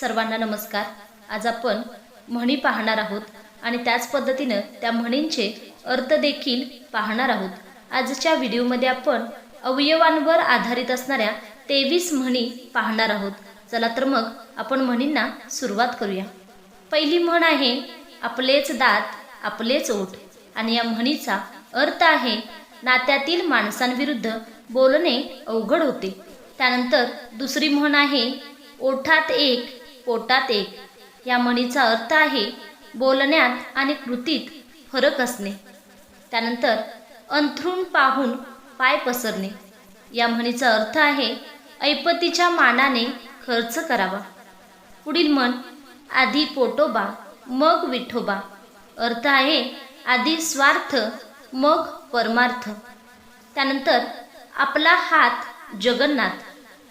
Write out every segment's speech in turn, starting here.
सर्वांना नमस्कार. आज आपण म्हणी पाहणार आहोत आणि त्याच पद्धतीनं त्या म्हणींचे अर्थ देखील पाहणार आहोत. आजच्या व्हिडिओमध्ये आपण अवयवांवर आधारित असणाऱ्या तेवीस म्हणी पाहणार आहोत. चला तर मग आपण म्हणींना सुरुवात करूया. पहिली म्हण आहे आपलेच दात आपलेच ओठ. आणि या म्हणीचा अर्थ आहे नात्यातील माणसांविरुद्ध बोलणे अवघड होते. त्यानंतर दुसरी म्हण आहे ओठात एक पोटात एक. या म्हणीचा अर्थ आहे बोलण्यात आणि कृतीत फरक असणे. त्यानंतर अंथरूण पाहून पाय पसरणे. या म्हणीचा अर्थ आहे ऐपतीच्या मानाने खर्च करावा. पुढील म्हण आधी पोटोबा मग विठोबा अर्थ आहे आधी स्वार्थ मग परमार्थ. त्यानंतर आपला हात जगन्नाथ.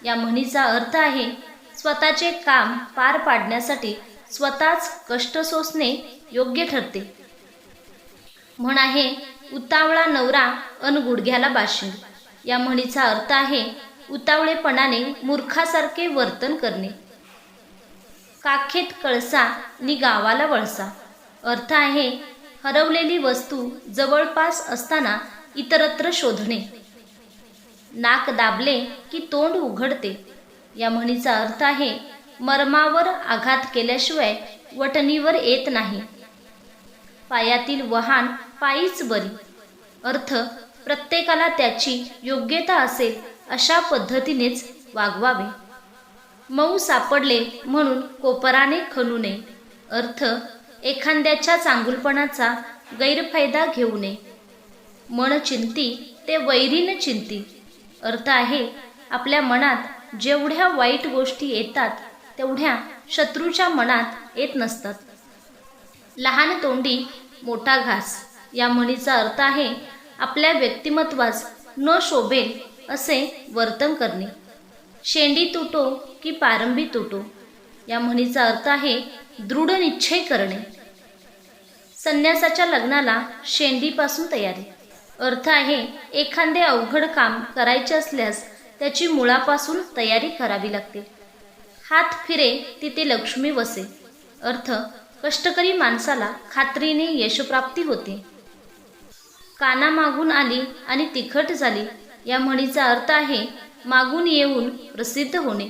या म्हणीचा अर्थ आहे स्वतःचे काम पार पाडण्यासाठी स्वतःच कष्ट सोसणे योग्य ठरते. म्हण आहे उतावळा नवरा अन गुडघ्याला बाशिंग या म्हणीचा अर्थ आहे उतावळेपणाने मूर्खासारखे वर्तन करणे. काखेत कळसा नि गावाला वळसा. अर्थ आहे हरवलेली वस्तू जवळपास असताना इतरत्र शोधणे. नाक दाबले की तोंड उघडते. या म्हणीचा अर्थ आहे मर्मावर आघात केल्याशिवाय वटणीवर येत नाही. पायातील वहान पायीच बरी. अर्थ प्रत्येकाला त्याची योग्यता असेल अशा पद्धतीनेच वागवावे. मऊ सापडले म्हणून कोपराने खणू नये. अर्थ एखाद्याच्या चांगुलपणाचा गैरफायदा घेऊ नये. मन चिंती ते वैरीन चिंती. अर्थ आहे आपल्या मनात जेवढ्या वाईट गोष्टी येतात तेवढ्या शत्रूच्या मनात येत नसतात. लहान तोंडी मोठा घास या म्हणीचा अर्थ आहे आपल्या व्यक्तिमत्वास न शोभेल असे वर्तन करणे. शेंडी तुटो की पारंबी तुटो या म्हणीचा अर्थ आहे दृढ निश्चय करणे. संन्यासाच्या लग्नाला शेंडीपासून तयारी. अर्थ आहे एखादे अवघड काम करायचे असल्यास त्याची मुळापासून तयारी करावी लागते. हात फिरे तिथे लक्ष्मी वसे अर्थ कष्टकरी माणसाला खात्रीने यशप्राप्ती होते. काना मागून आली आणि तिखट झाली या म्हणीचा अर्थ आहे मागून येऊन प्रसिद्ध होणे.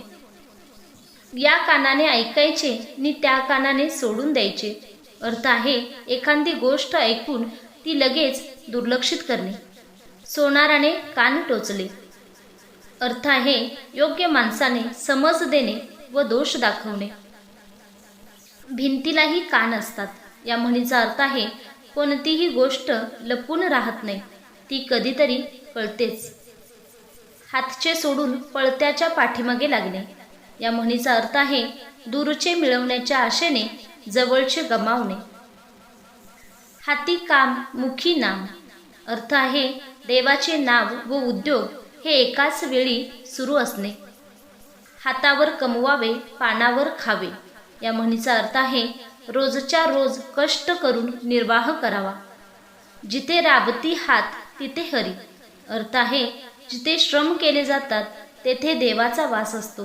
या कानाने ऐकायचे नि त्या कानाने सोडून द्यायचे. अर्थ आहे एखादी गोष्ट ऐकून ती लगेच दुर्लक्षित करणे. सोनाराने कान टोचले. अर्थ आहे योग्य माणसाने समज देणे व दोष दाखवणे. भिंतीलाही कान असतात. या म्हणीचा अर्थ आहे कोणतीही गोष्ट लपून राहत नाही. ती कधीतरी कळतेच हातचे सोडून पळत्याच्या पाठीमागे लागणे. या म्हणीचा अर्थ आहे दूरचे मिळवण्याच्या आशेने जवळचे गमावणे. हाती काम मुखी नाम. अर्थ आहे देवाचे नाव व उद्योग हे एकाच वेळी सुरू असणे. हातावर कमवावे पानावर खावे. या म्हणीचा अर्थ आहे रोजच्या रोज कष्ट करून निर्वाह करावा. जिथे राबती हात तिथे हरी. अर्थ आहे जिथे श्रम केले जातात तेथे देवाचा वास असतो.